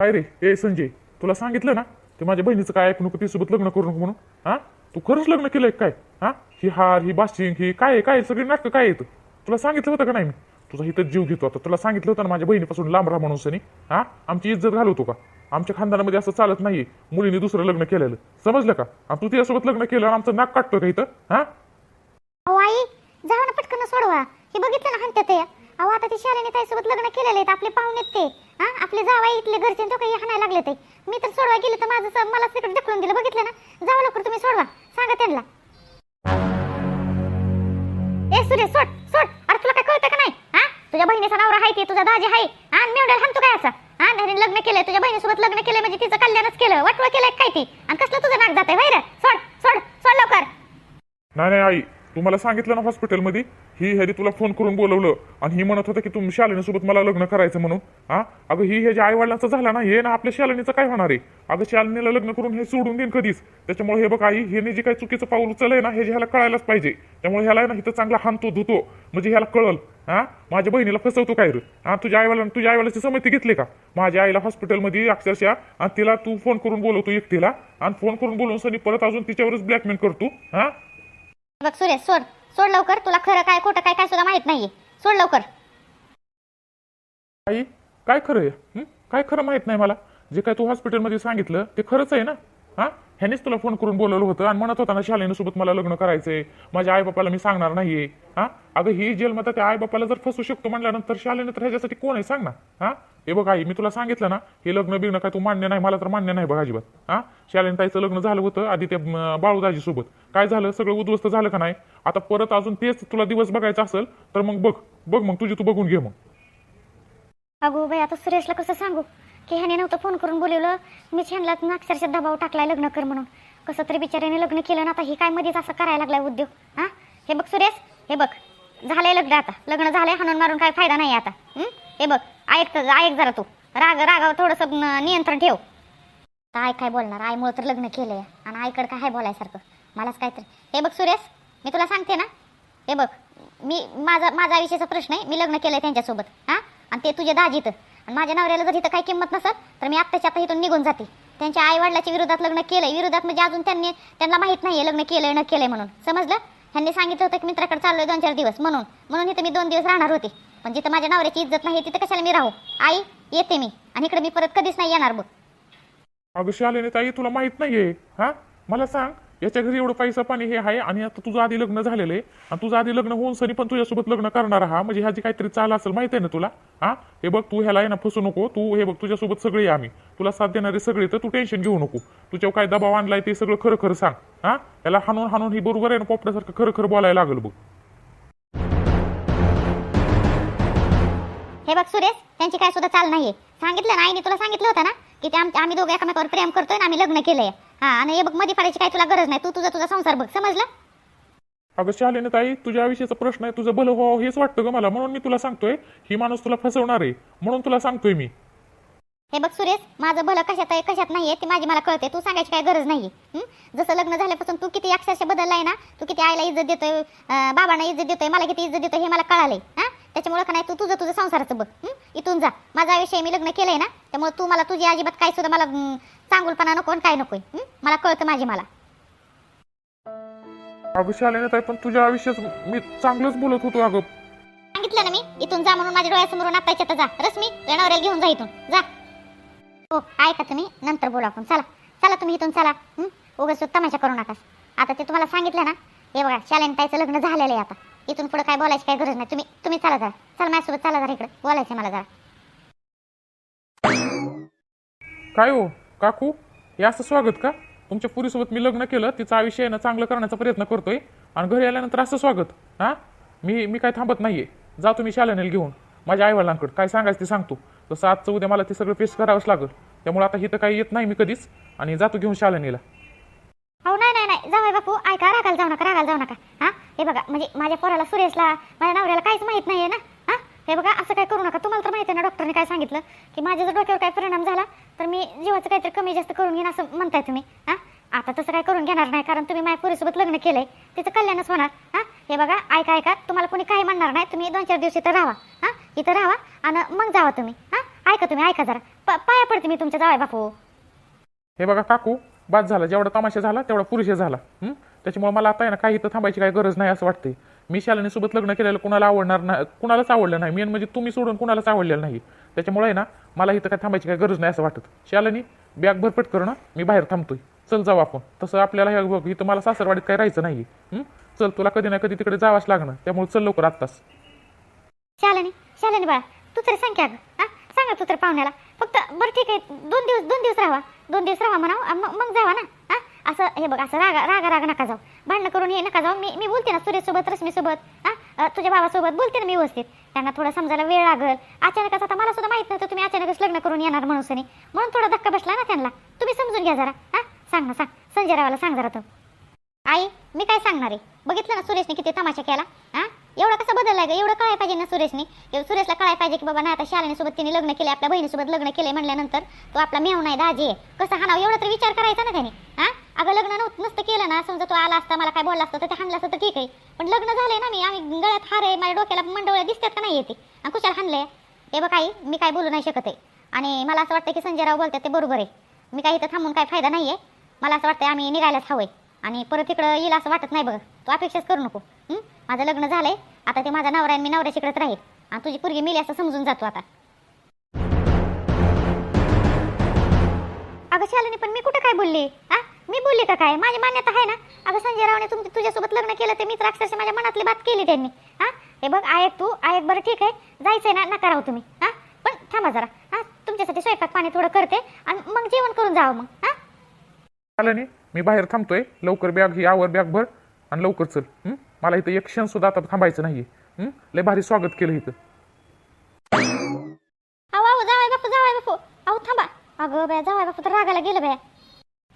काय रे? ए संजय तुला सांगितलं ना ते माझ्या बहिणीचं काय ऐकू नको तिसोबत लग्न करू नको म्हणून. हा? तू खरंच लग्न केलंय काय? हा? ही हार ही बाशिंग ही काय आहे, काय आहे? सगळी नाटकं काय येतं तुला सांगितलं होतं का नाही मी? तुझा इथं जीव घेतो आता. तुला सांगितलं होतं ना माझ्या बहिणीपासून लांब राहा म्हणून सनी. हा? आमची इज्जत घालवतो का? आमच्या खानदानामध्ये असं चालत नाहीये. मुलीने दुसरं लग्न केलेलं. समजलं का? आणि तू तिच्यासोबत लग्न केलं आणि आमचं नाक काटतो का इथं? हा? अहो आई जाऊ ना पटकन सोडवा. हे बघितलं ना ते अहो आता ते शालेने ताईसोबत लग्न केलेलं आहेत. आपले पाहुणे ते. हा? आपले जावा इथले घरचे तो काही हाणायला लागले ते. मी तर सोडवा गेले तर माझं मला तिकडे ढकलून दिलं. बघितलं ना? जावा लवकर तुम्ही सोडवा. सांगा त्यांना. ए सुरे सोड सोड. अरे तुला काय कळतं का नाही? हा? तुझ्या बहिणीचा नवरा आहे ते तुझा दाजी आहे. हा? मेवड्या हाणतो काय असं? हा? नवीन लग्न केलंय तुझ्या बहिणीसोबत लग्न केलंय म्हणजे तिचं कल्याणच केलं. वाटवं केलंय काय ती? आणि कसलं तुझं नाक जात वैर सोड सोड सोड लवकर. नाही नाही आई. तू मला सांगितलं ना हॉस्पिटलमध्ये ही ह्याने तुला फोन करून बोलवलं आणि ही म्हणत होतं की तुम्ही शालिनीसोबत मला लग्न करायचं म्हणून. हा? अगं ही ह्याच्या आई वडिलांचं झाला ना हे ना आपल्या शालिनीचं काय होणार आहे? अगं शालिनीला लग्न करून हे सोडून देईन कधीच. त्याच्यामुळे हे बघ आई हे जे काही चुकीचं पाऊल उचललंय ना हे ह्याला कळायलाच पाहिजे. त्यामुळे ह्याला ना इथं चांगला हानतो धुतो. म्हणजे ह्याला कळल. हा? माझ्या बहिणीला फसवतो काय रे? हा? तुझ्या आईवाला तुझ्या आईवालाची समती घेतली का? माझ्या आईला हॉस्पिटलमध्ये अक्षरशः आणि तिला तू फोन करून बोलवतो एकटीला. आणि फोन करून बोलवून सनी परत अजून तिच्यावरच ब्लॅकमेल करतो हा? बघ सुरेश सोड. सोड लवकर. तुला खरं काय खोटं काय काय सुद्धा माहीत नाहीये. सोड लवकर. आई काय खरं आहे? हं? काय खरं माहीत नाही मला. जे काय तू हॉस्पिटलमध्ये सांगितलं ते खरंच आहे ना? हा? ह्यानेच तुला फोन करून बोलवलं होतं आणि म्हणत होता ना शालेने सोबत मला लग्न करायचंय. माझ्या आईबापाला मी सांगणार नाहीये. हा? अगं ही जेलमध्ये त्या आईबापाला जर फसू शकतो म्हणल्यानंतर शालेने तर ह्याच्यासाठी कोण आहे? सांग ना. हा? हे बघ आई मी तुला सांगितलं ना हे लग्न बिग्न काय तू मान्य नाही मला तर मान्य नाही बघ अजिबात. हा? शालिनी ताईचं लग्न झालं होतं आधी त्या बाळूदाजी सोबत काय झालं? सगळं उद्ध्वस्त झालं का नाही? आता परत अजून तेच तुला दिवस बघायचं असेल तर मग बघ. बघ मग तुझी तू बघून घे मग. अगो बाई आता सुरेशला कसं सांगू? की ह्याने नव्हतं फोन करून बोलवलं. मी छानला अक्षरशः दबाव टाकलाय लग्न कर म्हणून. कसं तरी बिचाऱ्याने लग्न केलं ना आता ही काय मध्येच असं करायला लागलाय उद्योग? हा? हे बघ सुरेश हे बघ. झालंय लग्न आता. लग्न झालंय हाणून मारून काय फायदा नाही आता. हे? बघ ऐक ऐक जरा तू. राग रागावर थोडंसं नियंत्रण ठेव. तर आई काय बोलणार? आईमुळं तर लग्न केलंय. आणि आईकडं काय बोलायसारखं? मलाच काहीतरी. हे बघ सुरेश मी तुला सांगते ना. हे बघ मी माझा माझा विषयाचा प्रश्न आहे. मी लग्न केलंय त्यांच्यासोबत. हा? आणि ते तुझे दाजीत. आणि माझ्या नवऱ्याला जर इथं काही किंमत नसत तर मी आत्ताच्या आता इथून निघून जाते. त्यांच्या आई वडिलाच्या विरोधात लग्न केलंय विरोधात म्हणजे अजून त्यांनी त्यांना माहीत नाहीये लग्न केलंय न केलंय म्हणून. समजलं? ह्यांनी सांगितलं होतं की मित्राकडे चाललोय दोन चार दिवस म्हणून. म्हणून इथं मी दोन दिवस राहणार होते. पण जिथं माझ्या नवऱ्याची इज्जत नाही तिथं कशाला मी राहू? आई येते मी. आणि इकडे मी परत कधीच नाही येणार बघ. अगं शालेने ताई तुला माहीत नाहीये. हा? मला सांग. याच्या घरी एवढं पैसा पाणी हे आहे आणि आता तुझं आधी लग्न झालेलं आहे. आणि तुझं आधी लग्न होऊन सरी पण तुझ्यासोबत लग्न करणार हा. म्हणजे ह्याची काहीतरी चाल असेल माहिती आहे ना तुला? हा? हे बघ तू ह्याला आहे ना फसू नको. तू हे बघ तुझ्यासोबत सगळी आम्ही. तुला साथ देणारे सगळी तर तू टेन्शन घेऊ नको. तुझ्यावर काय दबाव आणलाय ते सगळं खरं खरं सांग. हा? याला हाणून हाणून ही बरोबर आहे ना पोपड्यासारखं खरं खरं बोलायला लागल बघ. हे बघ सुरेश त्यांची काय सुद्धा चाल नाहीये. सांगितलं ना आईने तुला सांगितलं होतं ना? की ते आम्ही दोघं एकमेकावर प्रेम करतोय ना आम्ही लग्न केलंय. हा आणि हे बघमध्ये पडायची काय तुला गरज नाही तू तुझा तुझा संसार बघ समजलं? अगं शालेने ताई तुझ्या आयुष्याचा प्रश्न आहे तुझं भलं व्हावं हेच वाटतं ग मला म्हणून मी तुला सांगतोय ही माणूस तुला फसवणार आहे म्हणून तुला सांगतोय मी. हे बघ सुरेश माझं भलं कशात आहे कशात नाहीये ती माझी मला कळते तू सांगायची काय गरज नाही जसं लग्न झाल्यापासून तू किती अक्षरशः बदललाय ना तू किती आईला इज्जत देतोय बाबांना इज्जत देतोय मला किती इज्जत देतोय हे मला कळालंय हा? त्याच्यामुळे का नाही तू तुझं तुझं संसाराचं बघ? इथून जा. माझं आयुष्य आहे, मी लग्न केलंय ना त्यामुळे तू मला तुझी अजिबात काय सुद्धा मला चांगुलपणा नको आणि काय नकोय? मला कळतं माझी मला. अगं शालेने ताई पण तुझ्या आयुष्यात मी चांगलंच बोलत होतो अगं. सांगितलं ना मी इथून जा म्हणून माझ्या डोळ्यासमोरून आताच्या आता जा. रश्मी नवऱ्याला घेऊन जा इथून. जा. हो ऐका तुम्ही नंतर बोलू आपण. चला चला तुम्ही इथून चला? उगाच तमाशा करू नका आता ते तुम्हाला सांगितलं ना हे बघा शालेन ताईचं लग्न झालेलं आहे आता. इथून पुढे काय बोलायची काय गरज नाही. तुम्ही तुम्ही चला जरा चला माझ्यासोबत चला जरा इकडे. बोलायचं मला जरा. काय हो? काकू? हे असं स्वागत का? तुमच्या पुरीसोबत मी लग्न केलं तिचं आयुष्य आहे ना चांगलं करण्याचा प्रयत्न करतोय. आणि घरी आल्यानंतर असं स्वागत. हा? मी मी काय थांबत नाहीये. जा तुम्ही शालेनेल घेऊन. माझ्या आईवडिलांकडे. काय सांगायचं ते सांगतो. तसं आजचं उद्या मला ते सगळं फेस करावंच लागल. त्यामुळे आता इथं काही येत नाही मी कधीच. आणि जातो घेऊन शालेनेला. हो नाही नाही नाही. जावय बापू. ऐका रागाला जाऊ नका रागाला जाऊ नका. हा? हे बघा म्हणजे माझ्या पोराला सुरेशला माझ्या नवऱ्याला काहीच माहीत नाहीये ना? हे? बघा असं काय करू नका. तुम्हाला तर माहिती आहे ना डॉक्टरने काय सांगितलं? की माझ्या जर डोक्यावर काय परिणाम झाला तर मी जीवाचं काहीतरी कमी जास्त करून घेईन असं म्हणताय तुम्ही. हा? आता तसं काय करून घेणार नाही कारण तुम्ही माझ्या पोरीसोबत लग्न केलंय. तिचं कल्याणच होणार. हा? हे बघा ऐका ऐका. तुम्हाला कोणी काही म्हणणार नाही. तुम्ही दोन चार दिवस इथं राहा. हा? इथं राहा आणि मग जावा तुम्ही. हा? ऐका तुम्ही ऐका जरा. प- पाया पडते मी तुमच्या जावाय बापू. हे बघा काकू बाद झाला. जेवढा तमाशा झाला तेवढा पुरुषे झाला. हं? त्याच्यामुळे मला आता आहे ना काही इथं थांबायची काही गरज नाही असं वाटते मी शालिनीसोबत लग्न केलेलं कुणाला आवडणार नाही कुणालाच आवडलं नाही. मेन म्हणजे तुम्ही सोडून कुणालाच आवडलेलं नाही. त्याच्यामुळे आहे ना मला इथं काय थांबायची काही गरज नाही असं वाटत. शालिनी बॅग भरपट करणं मी बाहेर थांबतोय. चल जाऊ आपण. तसं आपल्याला हे बघ इथं मला सासरवाडीत काही राहायचं नाही चल तुला कधी ना कधी तिकडे जावंच लागणार. त्यामुळे चल लवकर आत्ताच. शालिनी शालिनी बाळा तू तरी सांग हा? सांगा तू तर पाहुण्याला. फक्त बरं ठीक आहे दोन दिवस दोन दिवस राहा दोन दिवस राहा म्हणा मग मग जावा ना. असं हे बघ असं रागा रागा रागा नका जाऊ. भांडणं करून हे नका जाऊ. मी मी बोलते ना सुरेशसोबत रश्मीसोबत हां? तुझ्या भावासोबत बोलते ना मी व्यवस्थित. त्यांना थोडं समजायला वेळ लागल. अचानकच आता मला सुद्धा माहीत नव्हतं तुम्ही अचानकच लग्न करून येणार माणूसने म्हणून थोडा धक्का बसला ना त्यांना. तुम्ही समजून घ्या जरा हां? सांग ना सांग. संजय रावाला सांग जरा तू. आई मी काय सांगणार आहे? बघितलं ना सुरेशने किती तमाशा केला हां? एवढं कसं बदललाय ग? एवढं काय पाहिजे ना सुरेशने. सुरेशला काय पाहिजे की बाबा ना आता शालिनीसोबत तिने लग्न केले आपल्या बहिणीसोबत लग्न केले म्हणल्यानंतर तो आपला मेव नाही दाजी आहे. कसं हाणाव एवढा तर विचार करायचा ना त्याने? हा? अगं लग्न नव्हतं नसतं केलं ना. समजा तो आला असता मला काय बोलला असतं तर ते हाणलं असतं तर ठीक आहे. पण लग्न झालंय ना मी. आम्ही गळ्यात हार आहे माझ्या डोक्याला मंडवळ्या दिसतात का नाही येते आणि कुशाल हाणलंय? हे बघ काही मी काय बोलू नाही शकत आहे. आणि मला असं वाटतं की संजयराव बोलतात ते बरोबर आहे. मी काही इथं थांबून काय फायदा नाही आहे मला असं वाटतं आम्ही निघायलाच हवं आहे आणि परत इकडं येईल असं वाटत नाही बघ. तू अपेक्षाच करू नको. माझं लग्न झालंय. आता ते माझा नवरा आणि मी नवऱ्याच्याकडेच राहील. आणि तुझी पुरगी मिली असं समजून जातो आता. अगं शालिनी पण मी कुठं काय बोलली? हा मी बोलली का काय? माझी मान्यता आहे ना? अगं संजय रावने तुम तुझ्यासोबत लग्न केलं ते मी तर अक्षरशः माझ्या मनातली बात केली त्यांनी. हा हे बघ ऐक तू ऐक बरं ठीक आहे. जायचंय ना नका राहू तुम्ही. हा पण थांबा जरा. हा तुमच्यासाठी स्वयंपाक पाणी थोडं करते आणि मग जेवण करून जावं मग. हा शालिनी मी बाहेर थांबतोय. लवकर बॅग ही आवर बॅग भर. आणि लवकर चल मला इथं एक क्षण सुद्धा आता थांबायचं नाहीये लय भारी स्वागत केलं इथं. अहो अहो जावाय बापू जावाय बापू. अहो थांबा. अगं बाया जावाय बापू तर रागाला गेलं बाया.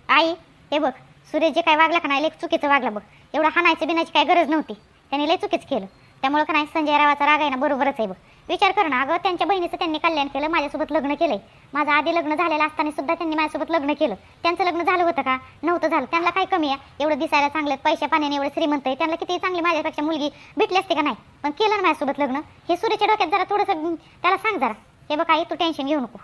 आई हे बघ सुरेश जे काय वागला का नाही लय चुकीचं वागला बघ. एवढं हाणायचं बिनायची काय गरज नव्हती. त्याने लय चुकीच केलं. त्यामुळे का नाही संजय रावाचा राग आहे ना बरोबरच आहे बघ. विचार कर ना अगं त्यांच्या बहिणीचं त्यांनी कल्याण केलं माझ्यासोबत लग्न केलंय. माझं आधी लग्न झालेलं असताना सुद्धा त्यांनी माझ्यासोबत लग्न केलं. त्यांचं लग्न झालं होतं का? नव्हतं झालं. त्यांना काय कमी आहे? एवढं दिसायला चांगलं पैशा पाण्याने एवढं श्रीमंत आहे. त्यांना किती चांगली माझ्यापेक्षा मुलगी भेटली असते का नाही? पण केलं ना माझ्यासोबत लग्न. हे सूर्यच्या डोक्यात जरा थोडंसं त्याला सांग जरा. हे बघ आई तू टेन्शन घेऊ नको.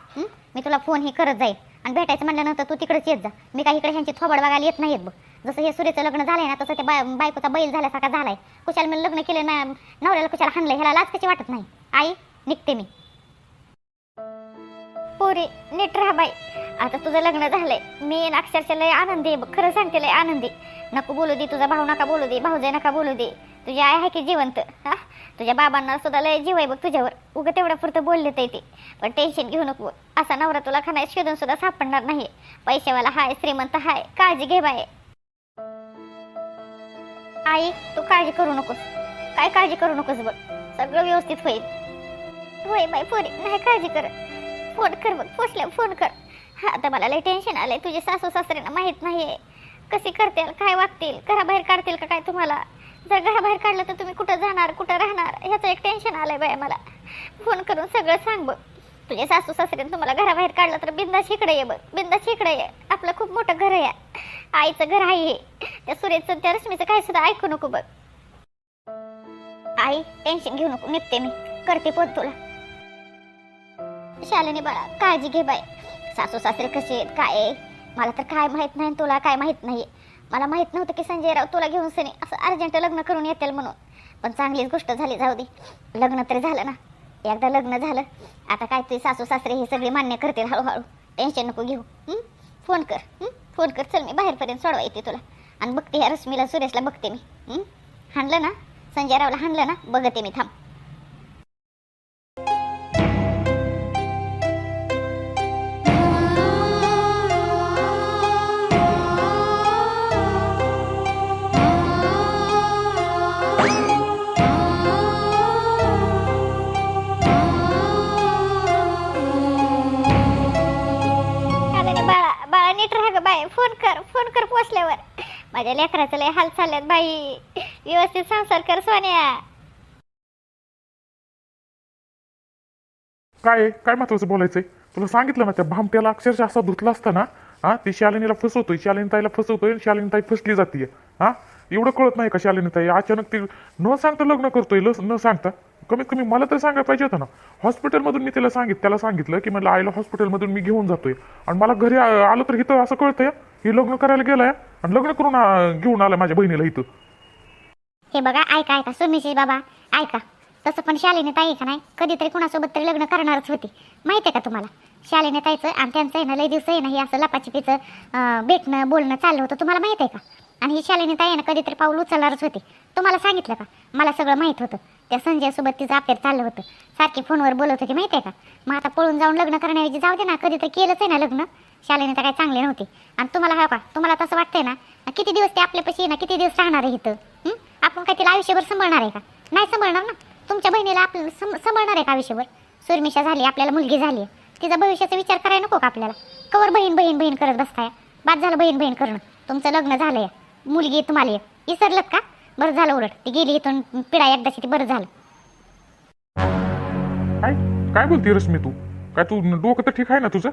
मी तुला फोन हे करत जाईल आणि भेटायचं म्हणल्यानंतर तू तिकडेच येत जा. मी काही इकडे ह्यांची थोबड बघायला येत नाहीत बघ. जसं हे सुरेचं लग्न झालंय ना तसं ते बाय बायकोचा बैल झाल्यासारखा झालाय. कुशाल मी लग्न केलं ना नवऱ्याला कुशाला हाणलंय ह्याला लाज कशी वाटत नाही? आई निघते मी. पोरी नीट राहा बाई. आता तुझं लग्न झालंय. मी ना अक्षरशः लय आनंदी आहे खरं सांगते लय आनंदी. नको बोलू दे तुझा भाऊ नका बोलू दे भाऊजाई नका बोलू दे. तुझी आई आहे की जिवंत? हा? तुझ्या बाबांना सुद्धा लय जीव आहे बघ तुझ्यावर. उगं तेवढ्या पुरतं बोलले ते ते. पण टेन्शन घेऊ नको. असा नवरा तुला खाना शोधून सुद्धा सापडणार नाही पैशावाला हाय श्रीमंत हाय काळजी घे बाय आई तू काळजी करू नकोस. काय काळजी करू नकोस बघ. सगळं व्यवस्थित होईल. होय बाई पोरी नाही काळजी कर फोन कर बघ पोचल्या फोन कर. आता मला लय टेन्शन आलंय. तुझे सासू सासऱ्यांना माहीत नाहीये. कशी करतील काय वागतील घराबाहेर काढतील का काय तुम्हाला? जर घराबाहेर काढलं तर तुम्ही कुठं जाणार कुठं राहणार? ह्याचं एक टेन्शन आलंय बाय मला. फोन करून सगळं सांग बघ. तुझे सासू सासऱ्यानं तुम्हाला घराबाहेर काढलं तर बिंदास इकडे ये बघ. बिंदास इकडे ये. आपलं खूप मोठं घर आहे. आईचं घर आहे हे. त्या सुरेशचं त्या रश्मीचं काय सुद्धा ऐकू नको बघ. आई टेन्शन घेऊ नको. निघते मी. करते पोत तुला. शालिनी बाळा काळजी घे बाय सासू सासरे कसे आहेत काय आहे? मला तर काय माहीत नाही तुला काय माहीत नाही. मला माहीत नव्हतं की संजयराव तुला घेऊन सनी असं अर्जंट लग्न करून येतील म्हणून. पण चांगलीच गोष्ट झाली जाऊ दे. लग्न तरी झालं ना. एकदा लग्न झालं आता काय तुझे सासू सासरे हे सगळे मान्य करतील हळूहळू. टेन्शन नको घेऊ. फोन कर. फोन कर. चल मी बाहेरपर्यंत सोडवा येते तुला. आणि बघते ह्या रश्मीला सुरेशला बघते मी. हाणलं ना? संजयरावला हाणलं ना? बघते मी थांब. असल्यावर. माझ्या लेकराचं लय हाल चालल्यात बाई. व्यवस्थित संसार कर सोन्या. काय आहे? काय महत्वाचं बोलायचंय? तुला सांगितलं ना त्या भामट्याला अक्षरशः असा धुतला असता ना हा ती शालिनीला फसवतोय शालिनीताईला फसवतोय शालिनीताई फसली जाते हा? एवढं कळत नाही का शालिनीताई? अचानक ती न सांगता लग्न करतोय लस न सांगता. कमीत कमी मला तर सांगायला पाहिजे होतं ना. हॉस्पिटलमधून मी त्याला सांगित त्याला सांगितलं की मला आईला हॉस्पिटलमधून मी घेऊन जातोय. आणि मला घरी आ- आलं तर हिथं असं कळतंय? ही लग्न करायला गेलाय आणि लग्न करून आ, घेऊन आलाय माझ्या बहिणीला इथं. हे बघा ऐका ऐका सुमिशी बाबा ऐका. तसं पण शालिनी ताई का नाही? कधीतरी कुणासोबत तरी लग्न करणारच होती. माहिती आहे का तुम्हाला? शालिनी ताईचं आणि त्यांचं आहे ना लय दिवस आहे ना हे असं लपाछपीचं अं, भेटणं बोलणं चाललं होतं. तुम्हाला माहिती आहे का? आणि ही शालिनी ताई आहे ना कधीतरी पाऊल उचलणारच होती. तुम्हाला सांगितलं का? मला सगळं माहीत होतं. त्या संजयसोबत तिचं अफेअर चाललं होतं. सारखी फोनवर बोलत होती माहिती आहे का? मग आता पळून जाऊन लग्न करण्याऐवजी जाऊ दे ना कधीतरी केलंच आहे ना लग्न. शालिनी तर काय चांगली नव्हती. आणि तुम्हाला हा का तुम्हाला तसं वाटतंय ना? किती दिवस ते आपल्यापाशी ना किती दिवस राहणार आहे इथं? आपण काय तिला आयुष्यभर सांभाळणार आहे का? नाही सांभाळणार ना. तुमच्या बहिणीला आपलं सांभाळणार आहे का आयुष्यभर? सुरमिशा झाली आपल्याला मुलगी झाली तिचा भविष्याचा विचार करायला नको का आपल्याला? कवर बहीण बहीण बहीण करत बसताय. बाद झालं बहीण बहीण करणं. तुमचं लग्न झालंय. मुलगी तुम्हाला आहे. विसरलं का? बरं झालं उलट. ती गेली इथून पिढा एकदाची ती बरं झालं. काय? काय बोलते रश्मी तू? काय तू डोकं तर ठीक आहे ना तुझं?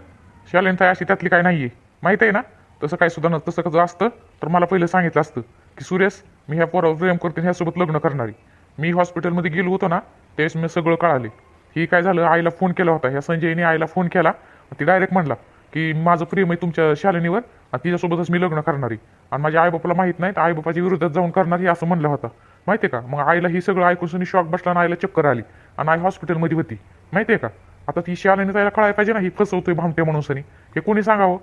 शालेन ताई अशी त्यातली काय नाहीये. माहीत आहे ना? तसं काय सुद्धा न तसं कसं असतं? तर मला पहिलं सांगितलं असतं की सुरेश मी ह्या पोरावर प्रेम करते ह्यासोबत लग्न करणारी. मी हॉस्पिटलमध्ये गेलो होतो ना त्यावेळेस मी सगळं कळाले. ही काय झालं? आईला फोन केला होता. ह्या संजयने आईला फोन केला. ती डायरेक्ट म्हणला की माझं प्रेम आहे तुमच्या शालिनीवर आणि तिच्यासोबतच मी लग्न करणारी. आणि माझ्या आईबापाला माहीत नाही तर आईबापाच्या विरोधात जाऊन करणारी असं म्हणलं होतं. माहिती आहे का? मग आईला ही सगळं ऐकून शॉक बसला आणि आईला चक्कर आली. आणि आई हॉस्पिटलमध्ये होती. माहिती आहे का? आता ती शालिनी त्याला कळायला पाहिजे ना ही फसवतोय भामटे म्हणून सनी. हे कोणी सांगावं?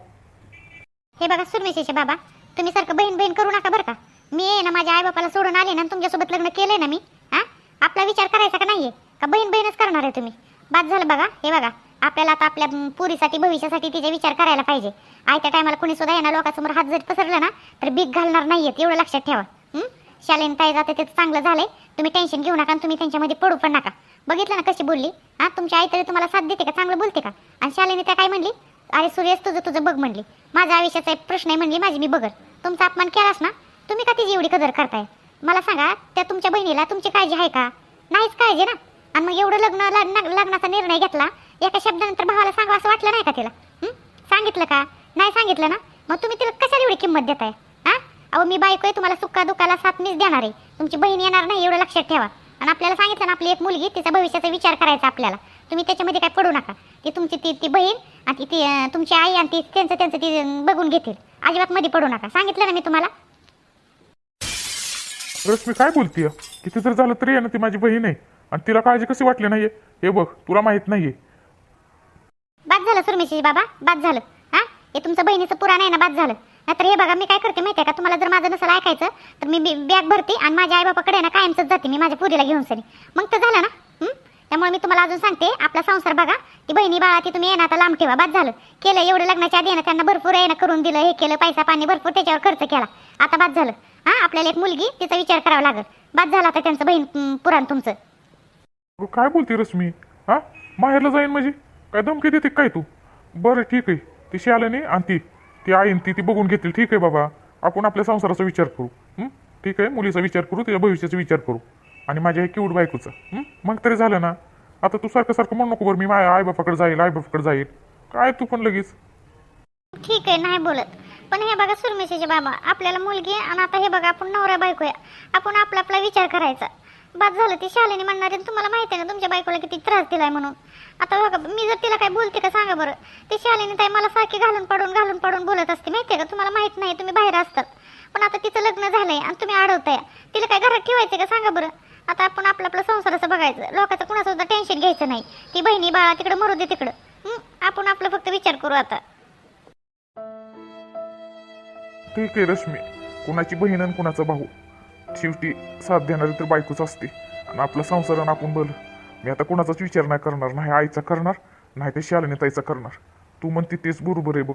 हे बघा सुरमेशेचे बाबा तुम्ही सारखं बहीण बहीण करू नका बरं का. मी आहे ना माझ्या आई बापाला सोडून आले ना आणि तुमच्यासोबत लग्न केलंय ना मी हा? आपला विचार करायचा का नाहीये? का बहीण बहीणच करणार आहे तुम्ही? बाद झालं बघा हे बघा आपल्याला आता आपल्या म, पुरीसाठी भविष्यासाठी तिचे विचार करायला पाहिजे. आयत्या टायमाला कोणी सुद्धा येणार लोकांसमोर हात जरी पसरला ना तर बीक घालणार नाहीयेत एवढं लक्षात ठेवा. हं? शालेन काय जाते ते चांगलं झालंय. तुम्ही टेन्शन घेऊ नका आणि तुम्ही त्यांच्यामध्ये पडू पण नका. बघितलं ना कशी बोलली? हा तुमची आई तरी तुम्हाला साथ देते का? चांगलं बोलते का? आणि शालेने त्या काय म्हणली? अरे सुरेश तुझं तुझं बघ म्हणली. माझ्या आयुष्याचा एक प्रश्न आहे म्हणली माझी मी बघल. तुमचा अपमान केलास ना? तुम्ही का तिची एवढी कदर करताय? मला सांगा त्या तुमच्या बहिणीला तुमची काळजी आहे का? नाहीच काळजी ना? आणि मग एवढं लग्न लग्नाचा निर्णय घेतला एका शब्दानंतर भावाला सांगा असं वाटलं नाही का तिला? सांगितलं का? नाही सांगितलं ना? मग तुम्ही तिला कशाला एवढी किंमत देताय? हा? अहो मी बायको आहे तुम्हाला सुखा दुखाला साथ मीच देणार आहे. तुमची बहीण येणार नाही एवढं लक्षात ठेवा. आणि आपल्याला सांगितलं ना आपली एक मुलगी तिचा भविष्याचा विचार करायचा आपल्याला. तुम्ही त्याच्यामध्ये काय पडू नका. ती तुमची ती ती बहीण आणि ती तुमची आई आणि ती त्यांचं त्यांचं ती बघून घेतील. अजिबात मध्ये पडू नका. सांगितलं ना मी तुम्हाला? रश्मी काय बोलतीय? किती जर झालं तरी आहे ना ती माझी बहीण आहे. आणि तिला काळजी कशी वाटली नाहीये? हे बघ तुला माहीत नाहीये. बाद झालं सुरमेशी बाबा बाद झालं. हा? हे तुमचं बहिणीचं पुराण आहे ना बाद झालं. नाहीतर हे बघा मी काय करते माहिती आहे का? तुम्हाला जर माझं नसेल ऐकायचं तर मी बॅग भरते आणि माझ्या आईबापाकडे ना कायमच जाते. मी माझ्या पुरीला घेऊन सरी मग तर झालं ना? त्यामुळे मी तुम्हाला अजून सांगते आपला संसार बघा. ती बहिणी बाळा ती तुम्ही येणं आता लांब ठेवा. बाद झालं. केलं एवढं लग्नाच्या आधी त्यांना भरपूर आहे ना करून दिलं हे केलं पैसा पाणी भरपूर त्याच्यावर खर्च केला. आता बाद झालं. हां? आपल्याला एक मुलगी तिचा विचार करावा लागेल. बाद झाला आता त्यांचं बहीण पुराण तुमचं. काय बोलते रश्मी? हा? माहेरला जाईन म्हणजे? काय धमकी देते काय तू? बरं ठीक आहे. ती शालिनी आणि ती. ती आईन ती ती बघून घेतील. ठीक आहे बाबा. आपण आपल्या संसाराचा विचार करू. हं? ठीक आहे मुलीचा विचार करू तिच्या भविष्याचा विचार करू. आणि माझ्या हे किवड बायकोचा. हं? मग तरी झालं ना. आता तू सारखं सारखं म्हणू नको बरं मी माझ्या आईबापाकडे जाईल आईबापाकडे जाईल. काय तू पण लगेच? ठीक आहे नाही बोलत. पण हे बघा सुरमेशीचे बाबा आपल्याला मुलगी आहे आणि आता हे बघा आपण नवरा बायको आहे. आपण आपला आपला विचार करायचा. बाद झालं ती शालेने म्हणणार आहे तुम्हाला माहिती आहे ना तुमच्या बायकोला किती त्रास दिलाय म्हणून. आता बघा मी जर तिला काय बोलते का सांगा बरं. ती शालेने ताई मला सारखी घालून पाडून घालून पाडून बोलत असते माहिती आहे का? तुम्हाला माहीत नाही तुम्ही बाहेर असतात. पण आता तिचं लग्न झालंय आणि तुम्ही अडवताय तिला काय घरात ठेवायचं का? सांगा बरं. आता आपण आपलं आपलं संसाराचं बघायचं. लोकांचं कुणाचं टेन्शन घ्यायचं नाही. ती बहिणी बाळा तिकडं मरू दे तिकडं. आपण आपलं फक्त विचार करू आता. ठीक आहे रश्मी. कुणाची बहीण आणि कुणाचा भाऊ. शेवटी साथ देणारी तर बायकोच असते. आणि आपला संसार आपण बोल. मी आता कुणाचाच विचार नाही करणार. नाही आईचा करणार नाही ते शालिनी ताईचा करणार. तू म्हणते तेच बरोबर आहे बघ.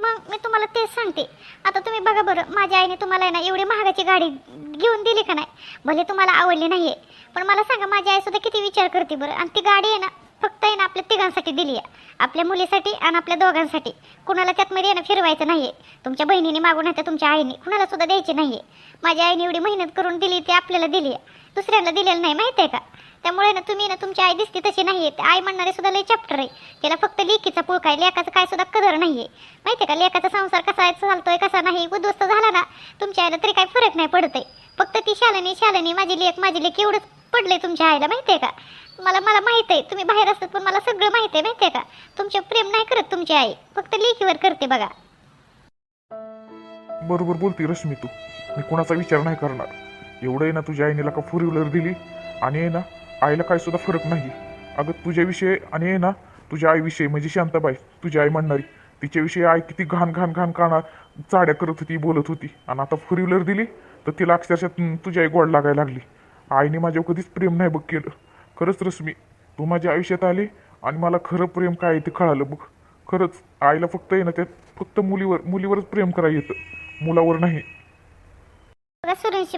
मग मी तुम्हाला तेच सांगते. आता तुम्ही बघा बरं माझ्या आईने तुम्हाला आहे ना एवढी महागाची गाडी घेऊन दिली का नाही? भले तुम्हाला आवडली नाहीये. पण मला सांगा माझी आई सुद्धा किती विचार करते बरं. आणि ती गाडी आहे ना फक्त आहे ना आपल्या तिघांसाठी दिली आहे. आपल्या मुलीसाठी आणि आपल्या दोघांसाठी. कुणाला त्यातमध्ये येणं फिरवायचं फिरवायचं आहे तुमच्या बहिणीने मागून आता तर तुमच्या आईने. कुणाला सुद्धा द्यायची आहे माझ्या आईने एवढी मेहनत करून दिली ती आपल्याला दिली आहे. दुसऱ्यांना दिलेलं नाही माहिती आहे का? त्यामुळे ना तुम्ही ना तुमची आई दिसते तशी नाहीये. ते आई म्हणणारे सुद्धा लय चॅप्टर आहे. त्याला फक्त लेकीचा पुळका आहे. लेकाचं काय सुद्धा कदर नाहीये. माहिती आहे का? लेकाचा संसार कसा आहे चालतोय कसा नाही उद्ध्वस्त झाला ना तुमच्या आईला तरी काय फरक नाही पडत आहे फक्त ती शालनी शालनी माझी लेख माझी लेख एवढंच पडलंय तुमच्या आईला माहिती आहे का? मला मला माहीत आहे तुम्ही बाहेर असतात पण मला सगळं माहीत आहे माहिती आहे का? तुमचे प्रेम नाही करत तुमची आई. फक्त लेखीवर करते बघा. बरोबर बोलते रश्मी तू. मी कोणाचा विचार नाही करणार. एवढं आहे ना तुझ्या आईने का फोर व्हीलर दिली आणि आहे ना आईला काय सुद्धा फरक नाही अगं तुझ्याविषयी आणि आहे ना तुझ्या आईविषयी. म्हणजे शांताबाई तुझी आई म्हणणारी. तिच्याविषयी आई किती घाण घाण घाण काना चाड्या करत होती बोलत होती. आणि आता फोर व्हीलर दिली तर तिला अक्षरशः तुझी आई गोड लागायला लागली. आईने माझ्यावर कधीच प्रेम नाही बघ केलं. खरंच रश्मी तू माझ्या आयुष्यात आली आणि मला खरं प्रेम काय आहे ते कळालं बघ. खरंच आईला फक्त आहे ना त्यात फक्त मुलीवर मुलीवरच प्रेम करा येतं. मुलावर नाही.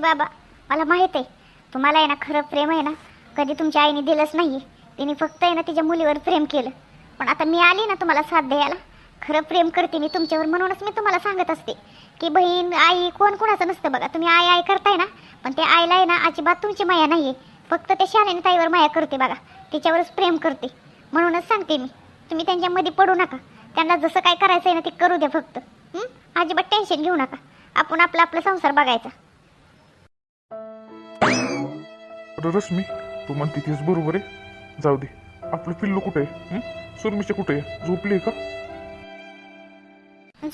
बाबा मला माहीत आहे. तुम्हाला आहे ना खरं प्रेम आहे ना कधी तुमच्या आईने दिलंच नाही तिने फक्त आहे ना तिच्या मुलीवर प्रेम केलं. पण आता मी आली ना तुम्हाला साथ द्यायला खरं प्रेम करते मी तुमच्यावर म्हणूनच मी तुम्हाला सांगत असते. की बहीण आई कोण कोणाचं नसतं बघा. तुम्ही आई आई करताय ना पण ते आईला आहे ना अजिबात तुमची माया नाही आहे फक्त ते शालेने ताईवर माया करते बघा. तिच्यावरच प्रेम करते. म्हणूनच सांगते मी. तुम्ही त्यांच्यामध्ये पडू नका. त्यांना जसं काय करायचं आहे ना ते करू द्या फक्त. अजिबात टेन्शन घेऊ नका. आपण आपला आपला संसार बघायचा. रश्मी तू म्हणते तीच बरोबर आहे. जाऊ दे. आपलं पिल्लू कुठे आहे? हं? सुरमीचे कुठे आहे? झोपली का?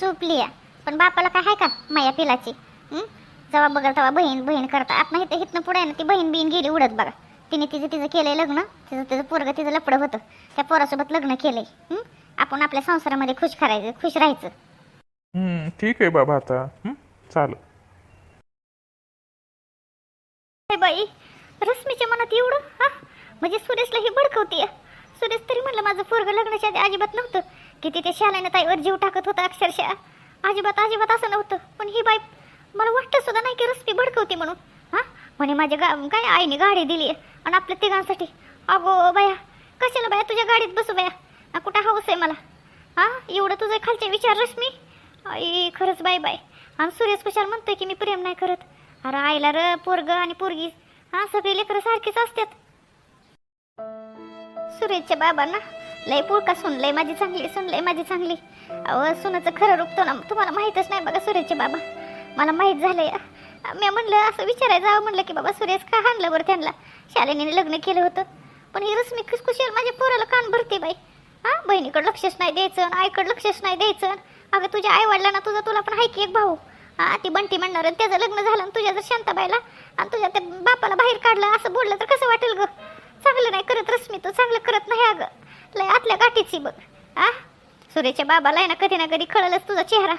झोपली पण बापाला काय आहे का माया पिलाची? जेव्हा बघा तेव्हा बहीण बहीण करता. आता इथं इथनं पुढे आहे ना ती बहीण बिहीण गेली उडत बघा. तिने तिचं तिचं केलंय लग्न. तिचं तिचं पोरगं तिचं लपडं होतं. त्या पोरासोबत लग्न केलंय? आपण आपल्या संसारामध्ये खुश करायचं खुश राहायचं. ठीक आहे बाबा आता. हं? अरे बाई रश्मीच्या मनात एवढं हा? म्हणजे सुरेशला ही भडकवतीये सुरेश तरी म्हणलं माझं पोरगं लग्नाच्या आधी अजिबात नव्हतं. किती ते शालाने ताईवर जीव टाकत होता अक्षरशः. अजिबात अजिबात असं नव्हतं. पण ही बाई मला वाटतं सुद्धा नाही की रश्मी भडकवती म्हणून. हां? म्हणे माझ्या गा काय आईने गाडी दिली आहे आणि आपल्या तिघांसाठी? अगो बाया कशाला बाया? तुझ्या गाडीत बसू बाया. कुठं हाऊस आहे मला? हां? एवढं तुझं खालचे विचार रश्मी? आई खरंच बाय बाय आणि सुरेश कुशाल म्हणतोय की मी प्रेम नाही करत? अरे आईला र पोरग आणि पोरगी हा सगळी लेकरं सारखीच असतात. सुरेशच्या बाबांना लय पुळका सुनलंय माझी चांगली सुनलय माझी चांगली. अहो सुनाचं खरं रूप ना तुम्हाला माहीतच नाही बघा सुरेशचे बाबा. मला माहीत झालंय. मी म्हणलं असं विचारायचं हवं म्हणलं की बाबा सुरेश का हाणलं बरं त्यांना? शालिनीने लग्न केलं होतं. पण ही रश्मी खुसखुशील माझ्या पोराला कान भरते बाई. हा बहिणीकडे लक्षच नाही द्यायचं आईकडं आईकडे लक्षच नाही द्यायचं. अगं तुझ्या आई वडिलांना तुझा तुला पण आहे की एक भाऊ? हा ती बंटी म्हणणार आणि त्याचं लग्न झालं आणि तुझ्या जर शांताबाईला आणि तुझ्या त्या बापाला बाहेर काढलं असं बोललं तर कसं वाटेल ग? चांगलं नाही करत रश्मी तू चांगलं करत नाही अगं. लय आतल्या गाठीची बघ. आ? सुरेच्या बाबाला आहे ना कधी ना कधी कळलंच तुझा चेहरा.